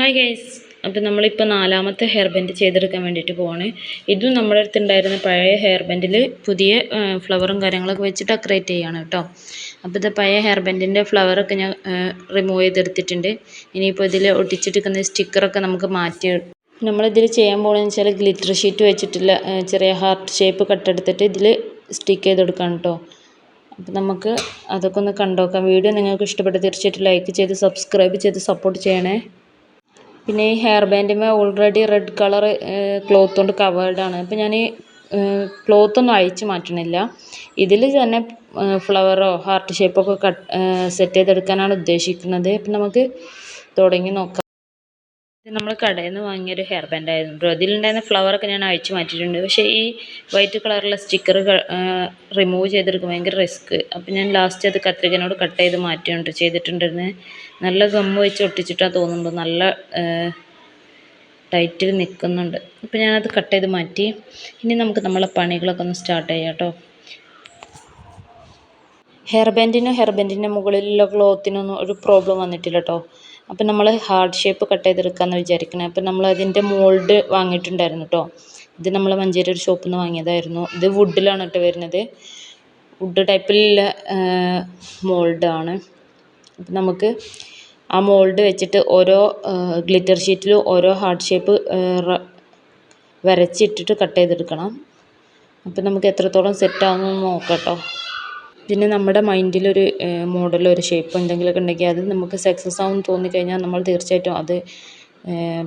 Hi guys അപ്പോൾ നമ്മളിപ്പോൾ നാലാമത്തെ ഹെയർ ബാൻഡ് ചെയ്തെടുക്കാൻ വേണ്ടിയിട്ട് പോവാണ്. ഇതും നമ്മുടെ അടുത്ത് പഴയ ഹെയർ ബാൻഡിൽ പുതിയ ഫ്ലവറും കാര്യങ്ങളൊക്കെ വെച്ച് ഡെക്കറേറ്റ് ചെയ്യാണ് കേട്ടോ. അപ്പോൾ ഇത് പഴയ ഹെയർ ബാൻഡിന്റെ ഫ്ലവറൊക്കെ ഞാൻ റിമൂവ് ചെയ്തെടുത്തിട്ടുണ്ട്. ഇനിയിപ്പോൾ ഇതിൽ ഒട്ടിച്ചിട്ടിരിക്കുന്ന സ്റ്റിക്കറൊക്കെ നമുക്ക് മാറ്റി നമ്മളിതിൽ ചെയ്യാൻ പോകണമെന്ന് വെച്ചാൽ ഗ്ലിറ്റർ ഷീറ്റ് വെച്ചിട്ടുള്ള ചെറിയ ഹാർട്ട് ഷേപ്പ് കട്ടെടുത്തിട്ട് ഇതിൽ സ്റ്റിക്ക് ചെയ്ത് കൊടുക്കണം കേട്ടോ. അപ്പോൾ നമുക്ക് അതൊക്കെ ഒന്ന് കണ്ടോക്കാം. വീഡിയോ നിങ്ങൾക്ക് ഇഷ്ടപ്പെട്ട് തീർച്ചയായിട്ടും ലൈക്ക് ചെയ്ത് സബ്സ്ക്രൈബ് ചെയ്ത് സപ്പോർട്ട് ചെയ്യണേ. പിന്നെ ഈ ഹെയർ ബാൻഡിന്മേൽ ഓൾറെഡി റെഡ് കളർ ക്ലോത്ത് കൊണ്ട് കവേർഡ് ആണ്. അപ്പോൾ ഞാൻ ക്ലോത്ത് ഒന്നും അഴിച്ച് മാറ്റണില്ല. ഇതിൽ തന്നെ ഫ്ലവറോ ഹാർട്ട് ഷേപ്പൊക്കെ കട്ട് സെറ്റ് ചെയ്തെടുക്കാനാണ് ഉദ്ദേശിക്കുന്നത്. അപ്പം നമുക്ക് തുടങ്ങി നോക്കാം. ഇത് നമ്മൾ കടയിൽ നിന്ന് വാങ്ങിയൊരു ഹെയർ ബാൻഡ് ആയിരുന്നു. കേട്ടോ ഇതിലുണ്ടായിരുന്ന ഫ്ലവറൊക്കെ ഞാൻ അഴിച്ചു മാറ്റിയിട്ടുണ്ട്. പക്ഷേ ഈ വൈറ്റ് കളറുള്ള സ്റ്റിക്കർ റിമൂവ് ചെയ്തെടുക്കും ഭയങ്കര റിസ്ക് അപ്പം ഞാൻ ലാസ്റ്റ് അത് കത്രികനോട് കട്ട് ചെയ്ത് മാറ്റിയുണ്ട് ചെയ്തിട്ടുണ്ടായിരുന്നു നല്ല ഗം വെച്ച് ഒട്ടിച്ചിട്ടാണ് തോന്നുന്നുണ്ട്. നല്ല ടൈറ്റിൽ നിൽക്കുന്നുണ്ട് അപ്പം ഞാനത് കട്ട് ചെയ്ത് മാറ്റി. ഇനി നമുക്ക് നമ്മളെ പണികളൊക്കെ ഒന്ന് സ്റ്റാർട്ട് ചെയ്യാം കേട്ടോ. ഹെയർ ബാൻഡിനും ഹെയർ ബാൻഡിന്റെ മുകളിലുള്ള ക്ലോത്തിനൊന്നും ഒരു പ്രോബ്ലം വന്നിട്ടില്ല കേട്ടോ. അപ്പം നമ്മൾ ഹാർട്ട് ഷേപ്പ് കട്ട് ചെയ്തെടുക്കാമെന്ന് വിചാരിക്കുന്നത് അപ്പം നമ്മൾ അതിന്റെ മോൾഡ് വാങ്ങിയിട്ടുണ്ടായിരുന്നു കേട്ടോ ഇത് നമ്മൾ മഞ്ചേരി ഒരു ഷോപ്പിൽ നിന്ന് വാങ്ങിയതായിരുന്നു. ഇത് വുഡിലാണ് കേട്ടോ വരുന്നത്. വുഡ് ടൈപ്പിലുള്ള മോൾഡാണ് അപ്പം നമുക്ക് ആ മോൾഡ് വെച്ചിട്ട് ഓരോ ഗ്ലിറ്റർ ഷീറ്റിൽ ഓരോ ഹാർട്ട് ഷേപ്പ് വരച്ചിട്ടിട്ട് കട്ട് ചെയ്തെടുക്കണം. അപ്പം നമുക്ക് എത്രത്തോളം സെറ്റാകുമെന്ന് നോക്കാം കേട്ടോ പിന്നെ നമ്മുടെ മൈൻഡിലൊരു മോഡൽ ഒരു ഷേപ്പ് എന്തെങ്കിലുമൊക്കെ ഉണ്ടെങ്കിൽ അത് നമുക്ക് സക്സസ് ആവും തോന്നിക്കഴിഞ്ഞാൽ നമ്മൾ തീർച്ചയായിട്ടും അത്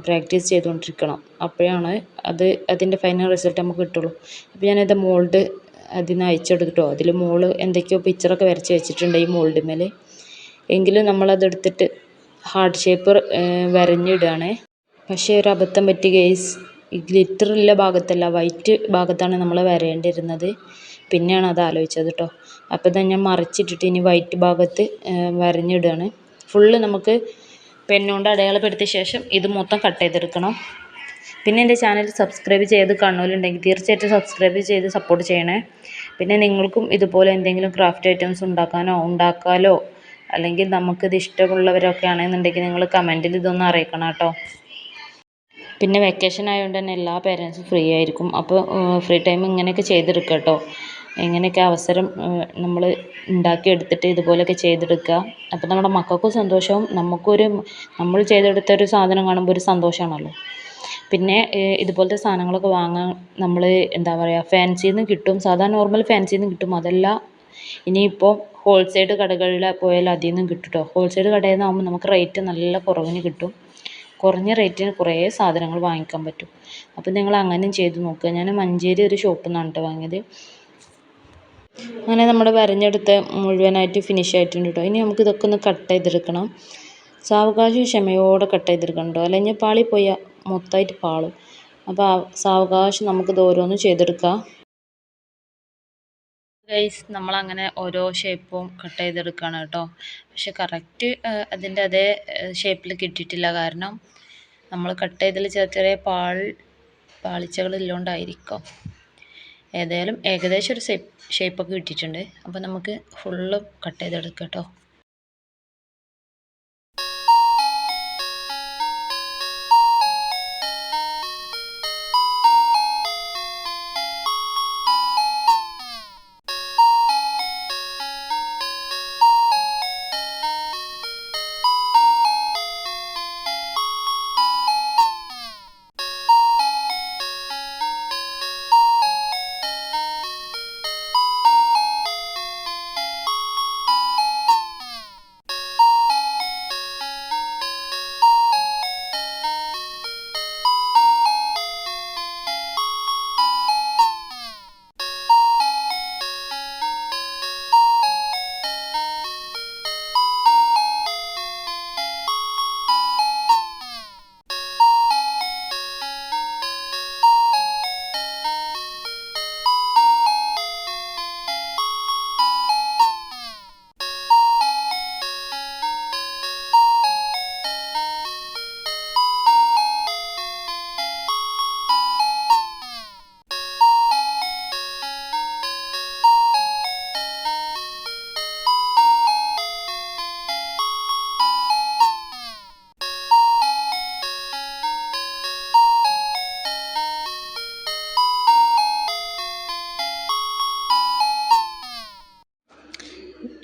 പ്രാക്ടീസ് ചെയ്തുകൊണ്ടിരിക്കണം. അപ്പോഴാണ് അത് അതിന്റെ ഫൈനൽ റിസൾട്ട് നമുക്ക് കിട്ടുള്ളൂ. അപ്പോൾ ഞാനത് മോൾഡ് അതിൽ നിന്ന് അയച്ചെടുത്തിട്ടോ അതിൽ മോൾ എന്തൊക്കെയോ പിക്ചറൊക്കെ വരച്ച് വെച്ചിട്ടുണ്ട് ഈ മോൾഡ് മേലെ എങ്കിലും നമ്മളതെടുത്തിട്ട് ഹാർട്ട് ഷേപ്പ് വരഞ്ഞിടുകയാണ്. പക്ഷേ ഒരു അബദ്ധം പറ്റി ഗെയ്സ് ഈ ഗ്ലിറ്ററുള്ള ഭാഗത്തല്ല വൈറ്റ് ഭാഗത്താണ് നമ്മൾ വരേണ്ടിയിരുന്നത്. പിന്നെയാണ് അത് ആലോചിച്ചത് കേട്ടോ അപ്പോൾ ഇതാ ഞാൻ മറിച്ചിട്ടിട്ട് ഇനി വൈറ്റ് ഭാഗത്ത് വരഞ്ഞിടുകയാണ്. ഫുള്ള് നമുക്ക് പെന്നുകൊണ്ട് അടയാളപ്പെടുത്തിയ ശേഷം ഇത് മൊത്തം കട്ട് ചെയ്തെടുക്കണം. പിന്നെ എന്റെ ചാനൽ സബ്സ്ക്രൈബ് ചെയ്ത് കാണുന്നവരുണ്ടെങ്കിൽ തീർച്ചയായിട്ടും സബ്സ്ക്രൈബ് ചെയ്ത് സപ്പോർട്ട് ചെയ്യണേ. പിന്നെ നിങ്ങൾക്കും ഇതുപോലെ എന്തെങ്കിലും ക്രാഫ്റ്റ് ഐറ്റംസ് ഉണ്ടാക്കാനോ ഉണ്ടാക്കാലോ അല്ലെങ്കിൽ നമുക്കിത് ഇഷ്ടമുള്ളവരൊക്കെ ആണെന്നുണ്ടെങ്കിൽ നിങ്ങൾ കമന്റിൽ ഇതൊന്ന് അറിയിക്കണം കേട്ടോ. പിന്നെ വെക്കേഷൻ ആയതുകൊണ്ട് തന്നെ എല്ലാ പേരൻസും ഫ്രീ ആയിരിക്കും. അപ്പോൾ ഫ്രീ ടൈം ഇങ്ങനെയൊക്കെ ചെയ്തെടുക്കാം കേട്ടോ. ഇങ്ങനെയൊക്കെ അവസരം നമ്മൾ ഉണ്ടാക്കിയെടുത്തിട്ട് ഇതുപോലെയൊക്കെ ചെയ്തെടുക്കുക. അപ്പോൾ നമ്മുടെ മക്കൾക്കും സന്തോഷവും നമുക്കൊരു നമ്മൾ ചെയ്തെടുത്ത ഒരു സാധനം കാണുമ്പോൾ ഒരു സന്തോഷമാണല്ലോ. പിന്നെ ഇതുപോലത്തെ സാധനങ്ങളൊക്കെ വാങ്ങാൻ നമ്മൾ എന്താ പറയുക ഫാൻസിയിൽ നിന്ന് കിട്ടും. സാധാരണ നോർമൽ ഫാൻസിയിൽ നിന്ന് കിട്ടും. അതല്ല ഇനിയിപ്പോൾ ഹോൾസെയിൽ കടകളിൽ പോയാൽ അതിൽ നിന്നും കിട്ടും കേട്ടോ ഹോൾസെയിൽ കടയിൽ നിന്നാകുമ്പോൾ നമുക്ക് റേറ്റ് നല്ല കുറവിന് കിട്ടും. കുറഞ്ഞ റേറ്റിന് കുറേ സാധനങ്ങൾ വാങ്ങിക്കാൻ പറ്റും. അപ്പോൾ നിങ്ങൾ അങ്ങനെയും ചെയ്ത് നോക്കുക. ഞാൻ മഞ്ചേരി ഒരു ഷോപ്പിൽ നിന്നാണ് കേട്ടോ വാങ്ങിയത്. അങ്ങനെ നമ്മൾ വരഞ്ഞെടുത്ത് മുഴുവനായിട്ട് ഫിനിഷ് ആയിട്ടുണ്ട് കേട്ടോ ഇനി നമുക്ക് ഇതൊക്കെ ഒന്ന് കട്ട് ചെയ്തെടുക്കണം. സാവകാശം ക്ഷമയോടെ കട്ട് ചെയ്തെടുക്കണം കേട്ടോ അല്ലെങ്കിൽ പാളി പോയി മൊത്തമായിട്ട് പാളും. അപ്പോൾ സാവകാശം നമുക്കിത് ഓരോന്നും ചെയ്തെടുക്കാം. ഗൈസ് നമ്മളങ്ങനെ ഓരോ ഷേപ്പും കട്ട് ചെയ്തെടുക്കുകയാണ് കേട്ടോ പക്ഷെ കറക്റ്റ് അതിന്റെ അതേ ഷേപ്പിൽ കിട്ടിയിട്ടില്ല കാരണം നമ്മൾ കട്ട് ചെയ്തതിൽ ചെറിയ ചെറിയ പാൾ പാളിച്ചകൾ ഇല്ലോണ്ടായിരിക്കും ഏതായാലും ഏകദേശം ഒരു ഷേപ്പ് ഷേപ്പൊക്കെ കിട്ടിയിട്ടുണ്ട്. അപ്പോൾ നമുക്ക് ഫുള്ള് കട്ട് ചെയ്തെടുക്കാം കേട്ടോ.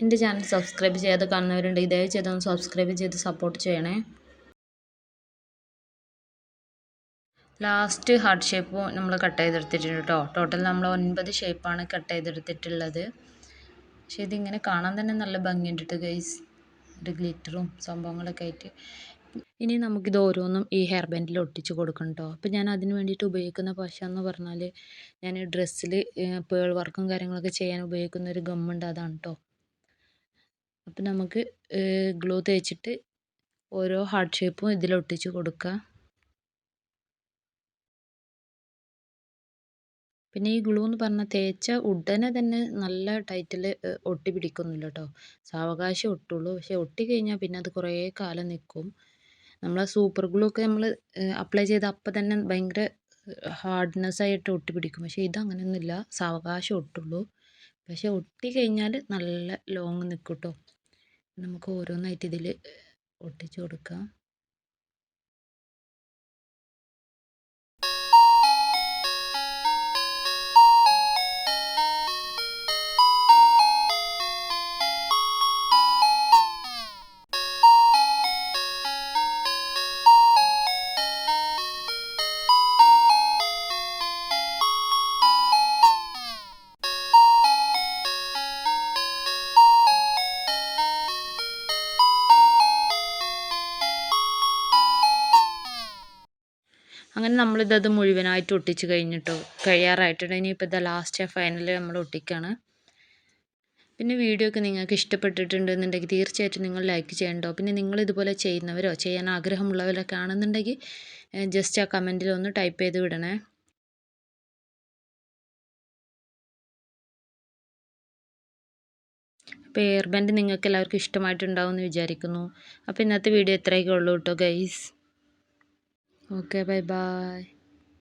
എന്റെ ചാനൽ സബ്സ്ക്രൈബ് ചെയ്യാതെ കാണുന്നവരുണ്ട് ദയവ് ചെയ്തൊന്ന് സബ്സ്ക്രൈബ് ചെയ്ത് സപ്പോർട്ട് ചെയ്യണേ. ലാസ്റ്റ് ഹാർട്ട് ഷേപ്പ് നമ്മൾ കട്ട് ചെയ്തെടുത്തിട്ടുണ്ട് കേട്ടോ ടോട്ടൽ നമ്മൾ ഒൻപത് ഷേപ്പാണ് കട്ട് ചെയ്തെടുത്തിട്ടുള്ളത്. പക്ഷേ ഇതിങ്ങനെ കാണാൻ തന്നെ നല്ല ഭംഗിയുണ്ട് കേട്ടോ ഗൈസ് ഒരു ഗ്ലിറ്ററും സംഭവങ്ങളൊക്കെ ആയിട്ട്. ഇനി നമുക്കിത് ഓരോന്നും ഈ ഹെയർ ബാൻഡിൽ ഒട്ടിച്ച് കൊടുക്കണം കേട്ടോ അപ്പോൾ ഞാൻ അതിന് വേണ്ടിയിട്ട് ഉപയോഗിക്കുന്ന പശ എന്ന് പറഞ്ഞാൽ ഞാൻ ഡ്രസ്സിൽ പേൾ വർക്കും കാര്യങ്ങളൊക്കെ ചെയ്യാൻ ഉപയോഗിക്കുന്ന ഒരു ഗമ്മുണ്ട് അതാണ് കേട്ടോ അപ്പം നമുക്ക് ഗ്ലൂ തേച്ചിട്ട് ഓരോ ഹാർട്ട് ഷേപ്പും ഇതിലൊട്ടിച്ച് കൊടുക്കുക പിന്നെ ഈ ഗ്ലൂ എന്ന് പറഞ്ഞാൽ തേച്ച ഉടനെ തന്നെ നല്ല ടൈറ്റിൽ ഒട്ടി പിടിക്കുന്നില്ല കേട്ടോ സാവകാശം ഒട്ടുള്ളൂ. പക്ഷെ ഒട്ടി കഴിഞ്ഞാൽ പിന്നെ അത് കുറേ കാലം നിൽക്കും നമ്മൾ സൂപ്പർ ഗ്ലൂ ഒക്കെ നമ്മൾ അപ്ലൈ ചെയ്ത് അപ്പം തന്നെ ഭയങ്കര ഹാർഡ്നെസ് ആയിട്ട് ഒട്ടി പിടിക്കും. പക്ഷേ അങ്ങനെയൊന്നുമില്ല സാവകാശം ഒട്ടുള്ളൂ. പക്ഷെ ഒട്ടി കഴിഞ്ഞാൽ നല്ല ലോങ്ങ് നിൽക്കും കേട്ടോ നമുക്ക് ഓരോന്നായിട്ട് ഇതിൽ ഒട്ടിച്ച് കൊടുക്കാം. അങ്ങനെ നമ്മളിതത് മുഴുവനായിട്ട് ഒട്ടിച്ച് കഴിഞ്ഞിട്ടോ കഴിയാറായിട്ടുണ്ട്. ഇനിയിപ്പോൾ ഇതാ ലാസ്റ്റ് ഫൈനൽ നമ്മൾ ഒട്ടിക്കുകയാണ് പിന്നെ വീഡിയോ ഒക്കെ നിങ്ങൾക്ക് ഇഷ്ടപ്പെട്ടിട്ടുണ്ടെന്നുണ്ടെങ്കിൽ തീർച്ചയായിട്ടും നിങ്ങൾ ലൈക്ക് ചെയ്യണ്ടോ? പിന്നെ നിങ്ങൾ ഇതുപോലെ ചെയ്യുന്നവരോ ചെയ്യാൻ ആഗ്രഹമുള്ളവരൊക്കെ ആണെന്നുണ്ടെങ്കിൽ ജസ്റ്റ് ആ കമന്റിൽ ഒന്ന് ടൈപ്പ് ചെയ്ത് വിടണേ. അപ്പോൾ എയർ ബാൻഡ് നിങ്ങൾക്ക് എല്ലാവർക്കും ഇഷ്ടമായിട്ടുണ്ടാവും എന്ന് വിചാരിക്കുന്നു. അപ്പോൾ ഇന്നത്തെ വീഡിയോ ഇത്രയൊക്കെ ഉള്ളൂ കേട്ടോ ഗൈസ് ఓకే బాయ్ బాయ్